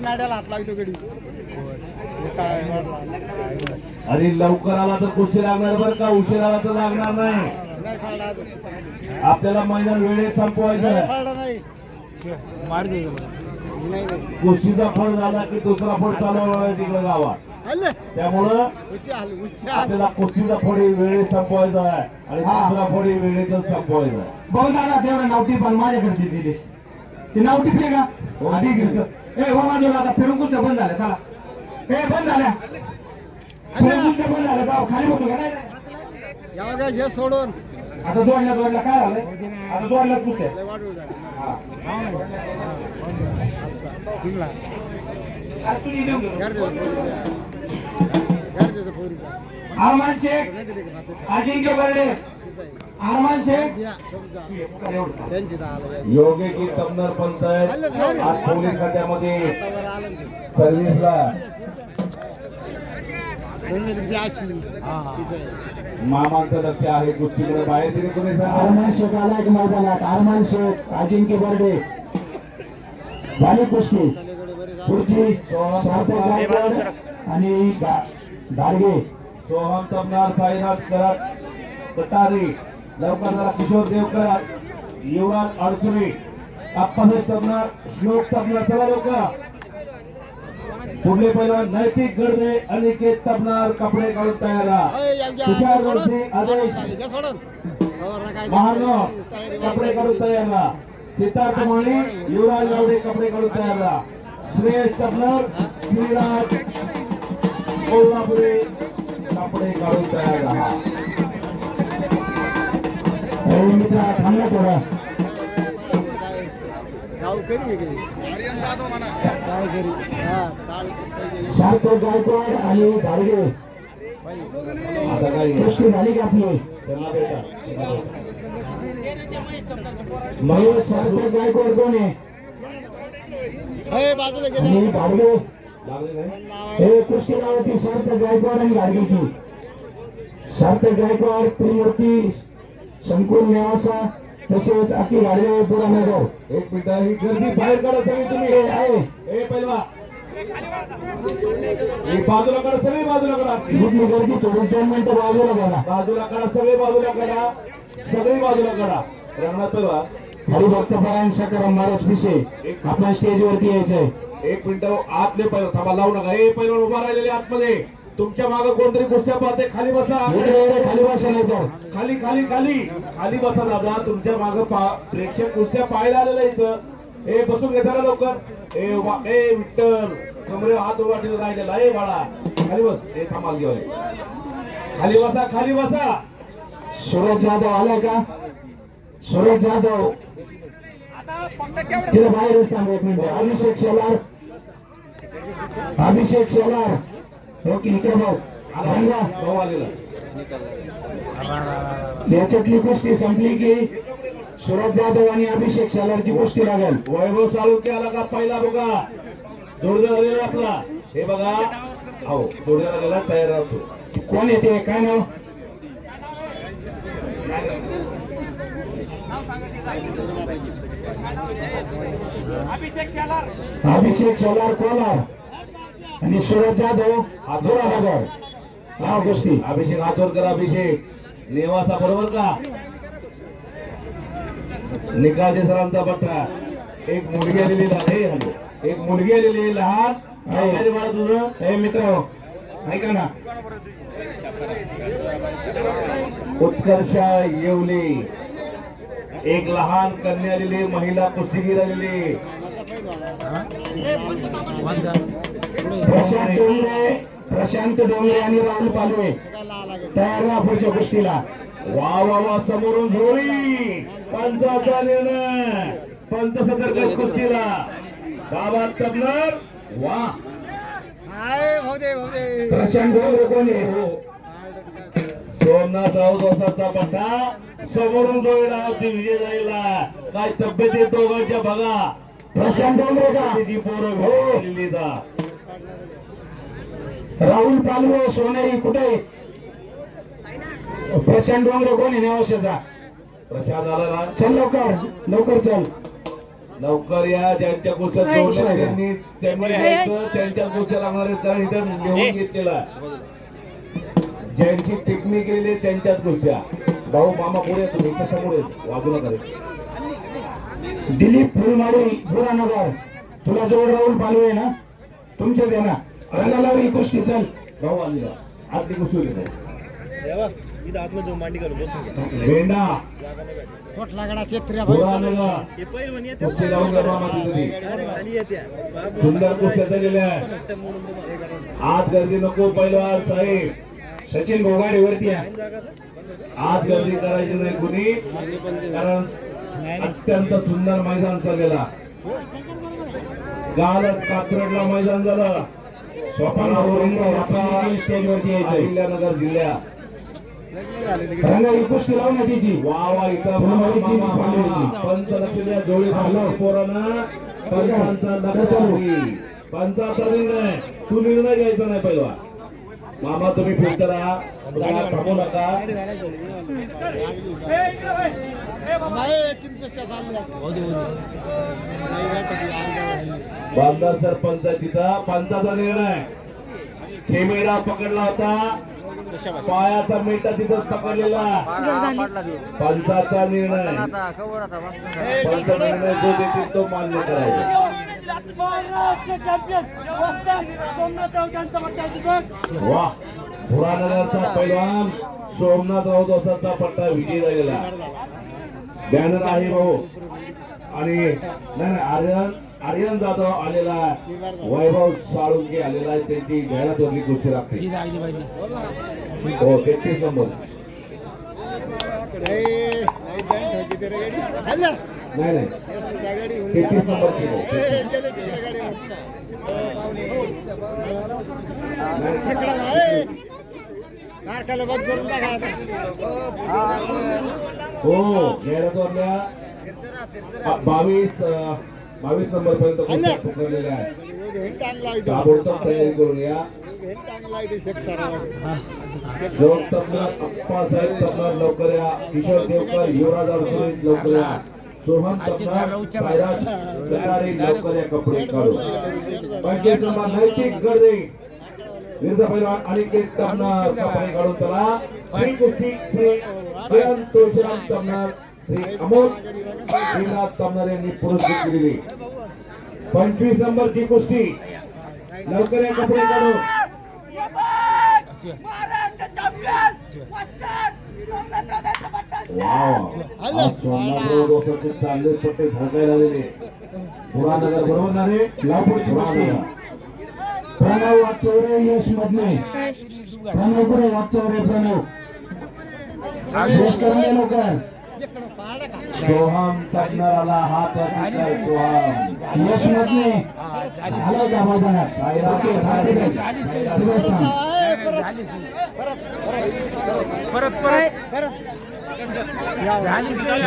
नाड्याला हात लागतो गडी. आणि लवकर आला तर कुस्ती लागणार बरं का? उशीर आला तर लागणार नाही. आपल्याला मैदान वेळेत संपवायचं नाही आहे. कुस्तीचा फळ झाला की दुसरा फळ आहे तिकडे गावात. त्यामुळं आपल्याला कुस्तीचा फळी वेळेत संपवायचा आहे आणि दुसरा फळी वेळेतच संपवायचा आहे. भाऊ दादा तेवढं नावटी पण माझ्याकडे दिलीस. ती नावटी फे का? हो. ठीक आहे ए हो माझ्या आता फिरून कुठल्या बंद झाल्या चला. ए बंद झाल्या फिरून बंद झाल्या गाव खाली होतो का? नाही सोडून? आता दोडल्या दोडल्या काय झालंय? आता दोडल्या द्या. अरमान शेख अजिंक्य बर्डे. अरमान शेख. द्या, त्यांची आलं की पंत आज पोलीस खात्यामध्ये. आलं सर्व्हिसला कोणी तुमची असली. तिथं आहे. मामांचं लक्ष आहे कुस्तीकडे बाहेर तरी कोणी सांगा अरमान शेख आला मैदानात अरमान शेख अजिंक्य बर्डे. झाली कुस्ती. पुढची आणि गाडगे सोहम तमनार साईनाथ करत कटारी. लवकर जरा किशोर देवकर युवराज अडचणी. आप्पासाहेब तमनार श्लोक तमनार चला लोक पुढले पहिला नैतिक गर्दे अनिकेत तमनार कपडे काढून तयार राहा. तुषार सोडून. आदेश. घ्या महानो कपडे काढून तयार राहा सिद्धार्थ माळी युवराज गावडे कपडे काढून तयार राहा श्रेयस तमनार श्रीराज कोल्हापुरे कपडे काढून तयार राहा हो, मित्र थांबा थोडा गावकरी सार्थक गायकवाड आणि झाली का आपली. महेश सार्थक गायकवाड कोण आहे हे, आणि. हे नावाची सार्थक गायकवाड आणि गायकवाड त्रिमूर्ती संकुल नेवासा. तसेच अखिल गाडगे पुरानगर एक मिनिट ही गर्दी बाहेर काढा सगळी तुम्ही. हे आहे. ए पहिला बाजूला काढा सगळी बाजूला काढा. कुठली गर्दी थोडी दोन मिनिटं बाजूला बघा बाजूला काढा सगळी बाजूला काढा. सगळी बाजूला रंगणात पहिला हरिभक्त परायण सकाराम महाराज पिसे आपण स्टेजवरती यायचंय. एक मिनिट आतले पहिला थांबा लावू नका. ए पहिला उभा राहिलेले आतमध्ये. तुमच्या मागे कोणतरी कुस्त्या पाहते खाली बसा. खाली बसा नाही खाली खाली खाली. खाली बसा दादा तुमच्या मागे प्रेक्षक कुस्त्या पाहायला आलेल्या इथं ए बसून घेता ना लवकर. ए वा ए विठ्ठल. कमरे हात उभा ठेवून राहिलेला. ए बाळा. खाली बस. ए थांबाल घेऊन खाली बसा खाली बसा. सुरज जाधव आलाय का? सुरज जाधव. तिला बाहेर सांग एक मिनिट. अभिषेक शेलार. अभिषेक शेलार. ओके इकडे भाऊ आलेला याच्यातली कुस्ती संपली की सुरज जाधव आणि अभिषेक शेलारची कुस्ती लागेल. वैभव चालू आला का पहिला बघा जोडदा झालेला आपला. हे बघा. हो जोडदा झालेला तयार राहतो कोण येते? काय नाव? अभिषेक शेलार कोलार आणि सुरज जाधव नगर नाव कुस्ती अभिषेक हातोरकर अभिषेक. नेवासा बरोबर का? निकालचे सरांचा पट्टा एक मुलगी आलेली लहान हे हॅलो. एक मुलगी आलेली लहान. बाळा तुझं? हे मित्र ऐका ना. उत्कर्षा येवले. एक लहान कन्या आलेली महिला कुस्तीगीर आलेली प्रशांत डोंगरे प्रशांत डोंगरे आणि राहुल पालवे. तयार राहा पुढच्या कुस्तीला वा वा वा समोरून झोळी पंचाचा निर्णय. पंच सतर्क कुस्तीला गावात तबलर वा. प्रशांत डोंगरे कोण आहे? सोमनाथ राऊत वसाचा पट्टा. समोरून डोळा होती विजय जायला काय तब्येत दोघांच्या बघा. प्रशांत डोंगरे का? तिची पोरं भेटलेली जा. राहुल पालवे सोनेरी कुठे? प्रशांत डोंगरे कोण आहे? नेवाशाचा प्रशांत आला ना. चल लवकर लवकर चल. लवकर या ज्यांच्या गोष्टी त्यांनी त्यांच्या गोष्टी लागणारे कारण इथं लिहून घेतलेला ज्यांची टिप्पणी केलेली त्यांच्याच गोष्टी भाऊ मामा पुढे तुम्ही समोर. बाजूला करे दिलीप फुलमाळी बुरानगर तुला जोड राहुल पालवे आहे ना? तुमचेच आहे ना रंगालावरी कुस्ती चल. भाऊ आणला आतली गोष्टी भेंडा. पोट लागणार शेतकऱ्या हे सुंदर कुस्त्या आज गर्दी नको पहिलवान साहेब. सचिन गोगाडे वरती? आज गर्दी करायची नाही कुणी. कारण अत्यंत सुंदर मैदान चाललेला कालच कात्रडला मैदान झालं. स्वप्नावरून स्टेज वरती यायचंय. अहिल्यानगर जिल्ह्यात कुस्ती लावून ना तिची वा वा इथं फुलमाळीची, मामा, मामा, फुलमाळीची. पंच लक्ष द्या जोडी घालव पोरांना पंचांचा लक्ष नाही पंचाचा निर्णय. तू निर्णय घ्यायचा नाही पहिला. मामा तुम्ही फिरत राहा. थांबू नका. बांधा सरपंचाचा पंचाचा निर्णय खेमेरा पकडला होता. पायाचा मेटा तिथंच पकडलेला पंचाचा निर्णय पंच निर्णय जो देतील तो मान्य करायचा महाराष्ट्र चॅम्पियन सोमनाथ वा पुरानगरचा पैलवान सोमनाथ राऊत पट्टा विजयी झालेला बॅनर आहे भाऊ आणि नाही आर्यन आर्यन जाधव आलेला वैभव साळुंके आलेला आहे त्यांची जाहिरात तोडली गोष्टी लागते हो तेहतीस नंबर नाही, नाही, ते तेहतीस गाडीवर. हो, जाहिरात वरल्या बा- बावीस बावीस नंबर पर्यंत गोष्टी पकडलेल्या आहे. ताबडतोब तयारी करून या. टांगला इथे शेत सारा. जवळ तबला अप्पासाहेब तबला लवकर या. किशोर देवकर युवराज लवकर या. कटारे लवकर या कपडे काढू नैतिक गर्दे. विरुद्ध पैलवान अनिकेत तबनार कपडे काढून चला. श्री कुस्ती श्री जयंत तुळशीराम श्री अमोल श्रीनाथ तबनार यांनी पुरस्कृत केलेली. पंचवीस नंबरची कुस्ती. लवकर या कपडे काढून. चांगले पट्टे झळकायला आलेले पुरानगर बरोबर ना रे? प्रणव वाचवरे यश मधने प्रणव कुठे? वाचवरे प्रणव. यश करून दे लवकर? सोहम हात यश मधने का हा, परत. परत परत. ಯಾಲಿಸ್ತಾರೆ